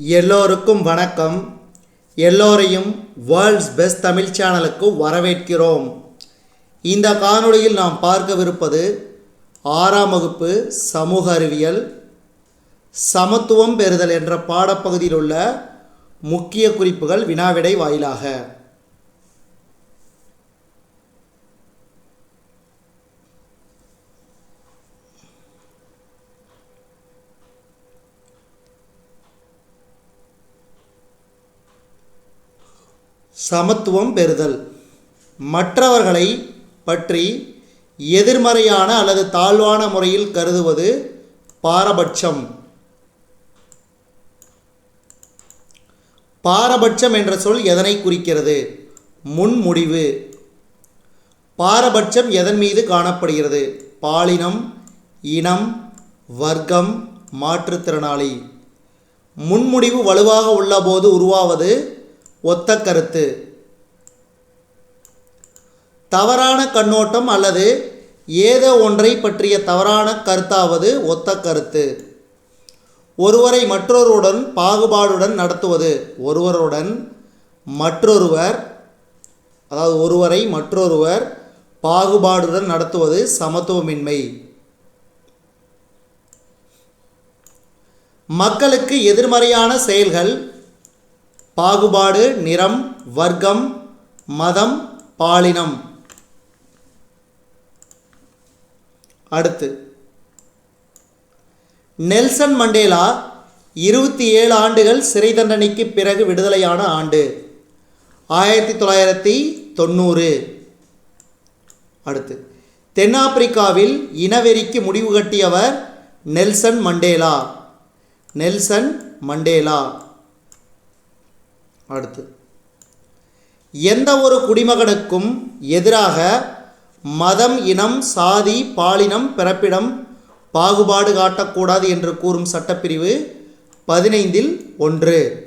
எல்லோருக்கும் வணக்கம். எல்லோரையும் வேர்ல்ட்ஸ் பெஸ்ட் தமிழ் சேனலுக்கு வரவேற்கிறோம். இந்த காணொளியில் நாம் பார்க்கவிருப்பது ஆறாம் வகுப்பு சமூக அறிவியல் சமத்துவம் பெறுதல் என்ற பாடப்பகுதியில் உள்ள முக்கிய குறிப்புகள் வினாவிடை வாயிலாக. சமத்துவம் பெறுதல். மற்றவர்களை பற்றி எதிர்மறையான அல்லது தாழ்வான முறையில் கருதுவது பாரபட்சம். பாரபட்சம் என்ற சொல் எதனை குறிக்கிறது? முன்முடிவு பாரபட்சம் எதன் மீது காணப்படுகிறது? பாலினம் இனம் வர்க்கம் மாற்றுத்திறனாளி. முன்முடிவு வலுவாக உள்ளபோது உருவாவது ஒத்த கருத்து. தவறான கண்ணோட்டம் அல்லது ஏதோ ஒன்றை பற்றிய தவறான கருத்தாவது ஒத்த கருத்து. ஒருவரை மற்றொருடன் பாகுபாடுடன் நடத்துவது. ஒருவருடன் மற்றொருவர் அதாவது ஒருவரை மற்றொருவர் பாகுபாடுடன் நடத்துவது சமத்துவமின்மை. மக்களுக்கு எதிர்மறையான செயல்கள் பாகுபாடு நிறம் வர்க்கம் மதம் பாலினம். அடுத்து நெல்சன் மண்டேலா இருபத்தி ஏழு ஆண்டுகள் சிறை தண்டனைக்கு பிறகு விடுதலையான ஆண்டு. ஆயிரத்தி தொள்ளாயிரத்தி தொண்ணூறு. அடுத்து தென்னாப்பிரிக்காவில் இனவெறிக்கு முடிவு கட்டியவர் நெல்சன் மண்டேலா. Nelson Mandela. அடுத்து. எந்த ஒரு குடிமகனுக்கும் எதிராக மதம் இனம் சாதி பாலினம் பிறப்பிடம் பாகுபாடு காட்டக்கூடாது என்று கூறும் சட்டப்பிரிவு பதினைந்தில் ஒன்று.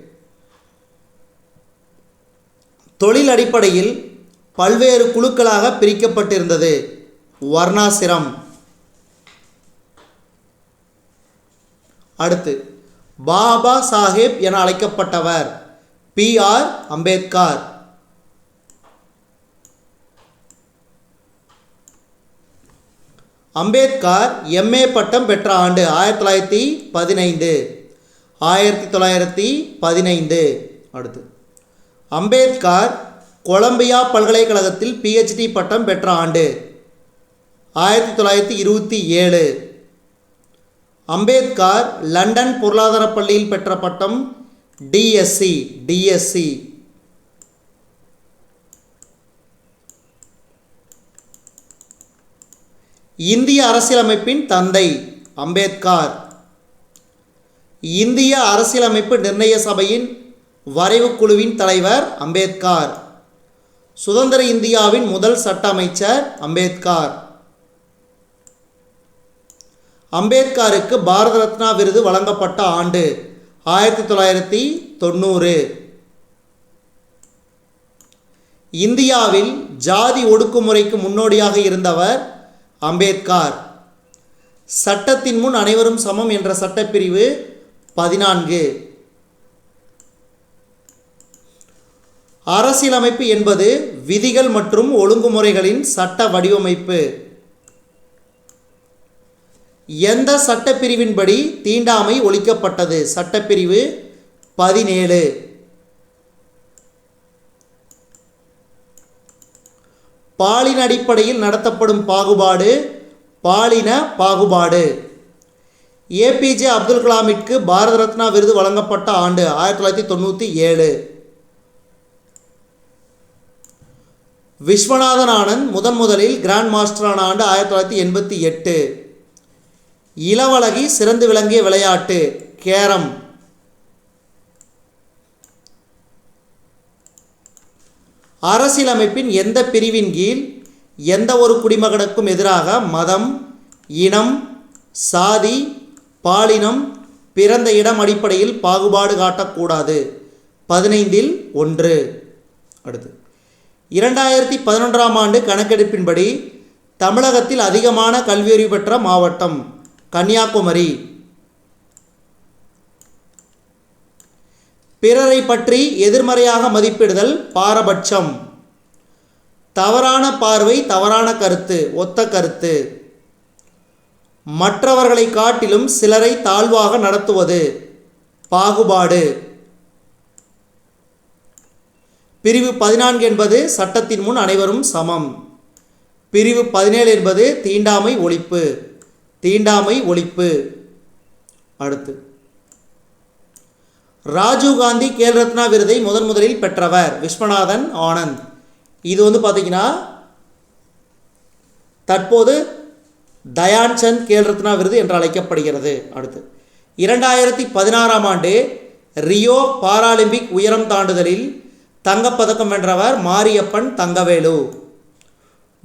தொழில் அடிப்படையில் பல்வேறு குழுக்களாக பிரிக்கப்பட்டிருந்தது. வர்ணாசிரம். அடுத்து பாபா சாஹேப் என அழைக்கப்பட்டவர். B R Ambedkar Ambedkar MA பட்டம் பெற்ற ஆண்டு ஆயிரத்தி தொள்ளாயிரத்தி பதினைந்து. ஆயிரத்தி தொள்ளாயிரத்தி பதினைந்து. அடுத்து. அம்பேத்கர் கொலம்பியா பல்கலைக்கழகத்தில் பிஹெச்டி பட்டம் பெற்ற ஆண்டு ஆயிரத்தி தொள்ளாயிரத்தி இருபத்தி ஏழு. அம்பேத்கர் லண்டன் பொருளாதார பள்ளியில் பெற்ற பட்டம் டிஎஸ்சி டிஎஸ்சி இந்திய அரசியலமைப்பின் தந்தை அம்பேத்கர். இந்திய அரசியலமைப்பு நிர்ணய சபையின் வரைவு குழுவின் தலைவர் அம்பேத்கர். சுதந்திர இந்தியாவின் முதல் சட்ட அமைச்சர் அம்பேத்கர். அம்பேத்கருக்கு பாரத ரத்னா விருது வழங்கப்பட்ட ஆண்டு. ஆயிரத்தி தொள்ளாயிரத்தி தொண்ணூறு. இந்தியாவில் ஜாதி ஒடுக்குமுறைக்கு முன்னோடியாக இருந்தவர் அம்பேத்கர். சட்டத்தின் முன் அனைவரும் சமம் என்ற சட்டப்பிரிவு பதினான்கு. அரசியலமைப்பு என்பது விதிகள் மற்றும் ஒழுங்குமுறைகளின் சட்ட வடிவமைப்பு. எந்த சட்டப்பிரிவின்படி தீண்டாமை ஒழிக்கப்பட்டது? சட்டப்பிரிவு பதினேழு. பாலின அடிப்படையில் நடத்தப்படும் பாகுபாடு பாலின பாகுபாடு. ஏபிஜே அப்துல் கலாமிற்கு பாரத ரத்னா விருது வழங்கப்பட்ட ஆண்டு ஆயிரத்தி தொள்ளாயிரத்தி தொண்ணூற்றி ஏழு. விஸ்வநாதன் ஆனந்த் முதன் முதலில் கிராண்ட் மாஸ்டரான ஆண்டு ஆயிரத்தி தொள்ளாயிரத்தி எண்பத்தி எட்டு. இளவழகி சிறந்து விளங்கிய விளையாட்டு கேரம். அரசியலமைப்பின் எந்த பிரிவின் கீழ் எந்த ஒரு குடிமகனுக்கும் எதிராக மதம் இனம் சாதி பாலினம் பிறந்த இடம் அடிப்படையில் பாகுபாடு காட்டக்கூடாது. பதினைந்தில் ஒன்று. அடுத்து. இரண்டாயிரத்தி பதினொன்றாம் ஆண்டு கணக்கெடுப்பின்படி தமிழகத்தில் அதிகமான கல்வியறிவு பெற்ற மாவட்டம். கன்னியாகுமரி. பிறரை பற்றி எதிர்மறையாக மதிப்பிடுதல் பாரபட்சம். தவறான பார்வை தவறான கருத்து ஒத்த கருத்து. மற்றவர்களை காட்டிலும் சிலரை தாழ்வாக நடத்துவது பாகுபாடு. பிரிவு பதினான்கு என்பது சட்டத்தின் முன் அனைவரும் சமம். பிரிவு பதினேழு என்பது தீண்டாமை ஒழிப்பு. தீண்டாமை ஒழிப்பு. அடுத்து. ராஜீவ்காந்தி கேல் ரத்னா விருதை முதன் முதலில் பெற்றவர் விஸ்வநாதன் ஆனந்த். இது வந்து பார்த்தீங்கன்னா தற்போது தயான் சந்த் கேல் ரத்னா விருது என்று அழைக்கப்படுகிறது. அடுத்து. இரண்டாயிரத்தி பதினாறாம் ஆண்டு ரியோ பாராலிம்பிக் உயரம் தாண்டுதலில் தங்கப்பதக்கம் வென்றவர் மாரியப்பன் தங்கவேலு.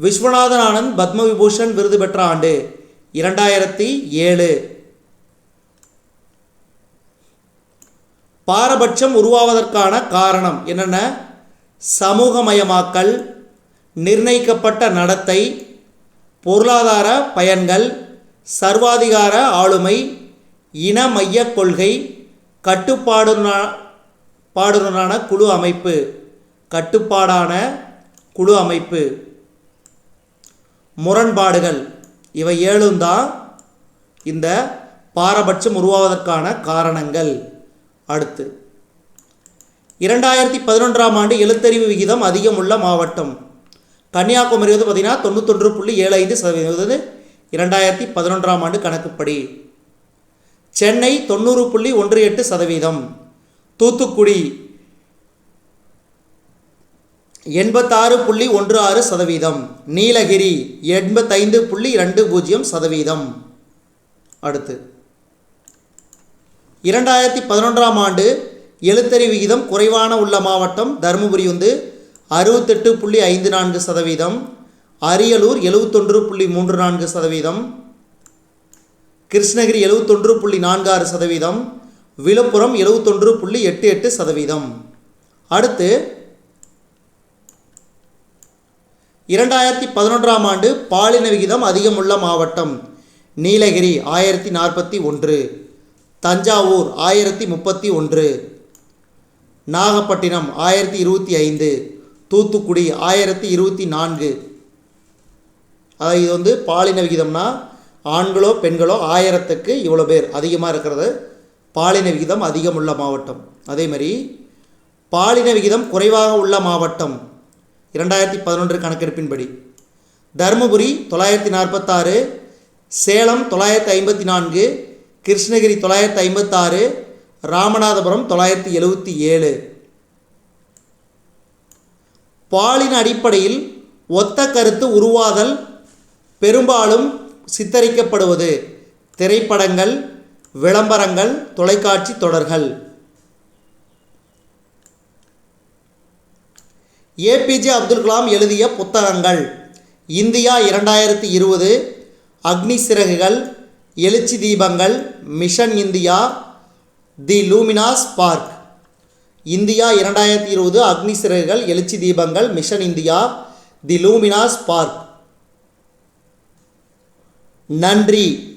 விஸ்வநாதன் ஆனந்த் பத்ம விபூஷன் விருது பெற்ற ஆண்டு இரண்டாயிரத்தி ஏழு. பாரபட்சம் உருவாவதற்கான காரணம் என்னென்ன? சமூகமயமாக்கல் நிர்ணயிக்கப்பட்ட நடத்தை பொருளாதார பயன்கள் சர்வாதிகார ஆளுமை இன மையக் கொள்கை கட்டுப்பாடுனா பாடுடனான குழு அமைப்பு கட்டுப்பாடான குழு அமைப்பு. முரண்பாடுகள். இவை ஏழும் தான் இந்த பாரபட்சம் உருவாவதற்கான காரணங்கள். அடுத்து இரண்டாயிரத்தி பதினொன்றாம் ஆண்டு எழுத்தறிவு விகிதம் அதிகம் உள்ள மாவட்டம். கன்னியாகுமரி வந்து பார்த்திங்கன்னா தொண்ணூத்தொன்று புள்ளி ஏழு ஐந்து சதவீதம். இரண்டாயிரத்தி பதினொன்றாம் ஆண்டு கணக்குப்படி. சென்னை தொண்ணூறு புள்ளி ஒன்று எட்டு சதவீதம். தூத்துக்குடி எண்பத்தாறு புள்ளி ஒன்று ஆறு சதவீதம். நீலகிரி எண்பத்தைந்து புள்ளி ரெண்டு பூஜ்ஜியம் சதவீதம். அடுத்து. இரண்டாயிரத்தி பதினொன்றாம் ஆண்டு எழுத்தறி விகிதம் குறைவான உள்ள மாவட்டம் தருமபுரி வந்து அறுபத்தெட்டு புள்ளி ஐந்து நான்கு சதவீதம். அரியலூர் எழுவத்தொன்று புள்ளி மூன்று நான்கு சதவீதம். கிருஷ்ணகிரி எழுவத்தொன்று புள்ளி நான்கு ஆறு சதவீதம். விழுப்புரம் எழுவத்தொன்று புள்ளி எட்டு எட்டு சதவீதம். அடுத்து இரண்டாயிரத்தி பதினொன்றாம் ஆண்டு பாலின விகிதம் அதிகமுள்ள மாவட்டம். நீலகிரி ஆயிரத்தி நாற்பத்தி ஒன்று. தஞ்சாவூர் ஆயிரத்தி முப்பத்தி ஒன்று. நாகப்பட்டினம் ஆயிரத்தி இருபத்தி ஐந்து. தூத்துக்குடி ஆயிரத்தி இருபத்தி நான்கு. அதாவது இது வந்து பாலின விகிதம்னா ஆண்களோ பெண்களோ ஆயிரத்துக்கு இவ்வளோ பேர் அதிகமாக இருக்கிறது. பாலின விகிதம் அதிகம் உள்ள மாவட்டம். அதே மாதிரி பாலின விகிதம் குறைவாக உள்ள மாவட்டம். இரண்டாயிரத்தி பதினொன்று கணக்கெடுப்பின்படி. தருமபுரி தொள்ளாயிரத்தி நாற்பத்தாறு சேலம் தொள்ளாயிரத்தி ஐம்பத்தி நான்கு கிருஷ்ணகிரி தொள்ளாயிரத்தி ஐம்பத்தாறு ராமநாதபுரம் தொள்ளாயிரத்தி எழுபத்தி ஏழு. பாலின அடிப்படையில் ஒத்த கருத்து உருவாதல் பெரும்பாலும் சித்தரிக்கப்படுவது திரைப்படங்கள் விளம்பரங்கள் தொலைக்காட்சி தொடர்கள். ஏபிஜே அப்துல் கலாம் எழுதிய புத்தகங்கள். இந்தியா இரண்டாயிரத்தி இருபது Agni Siragugal Ezhuchi Deepangal mission India the luminous sparks. India இரண்டாயிரத்தி இருபது Agni Siragugal Ezhuchi Deepangal mission India the luminous sparks. நன்றி.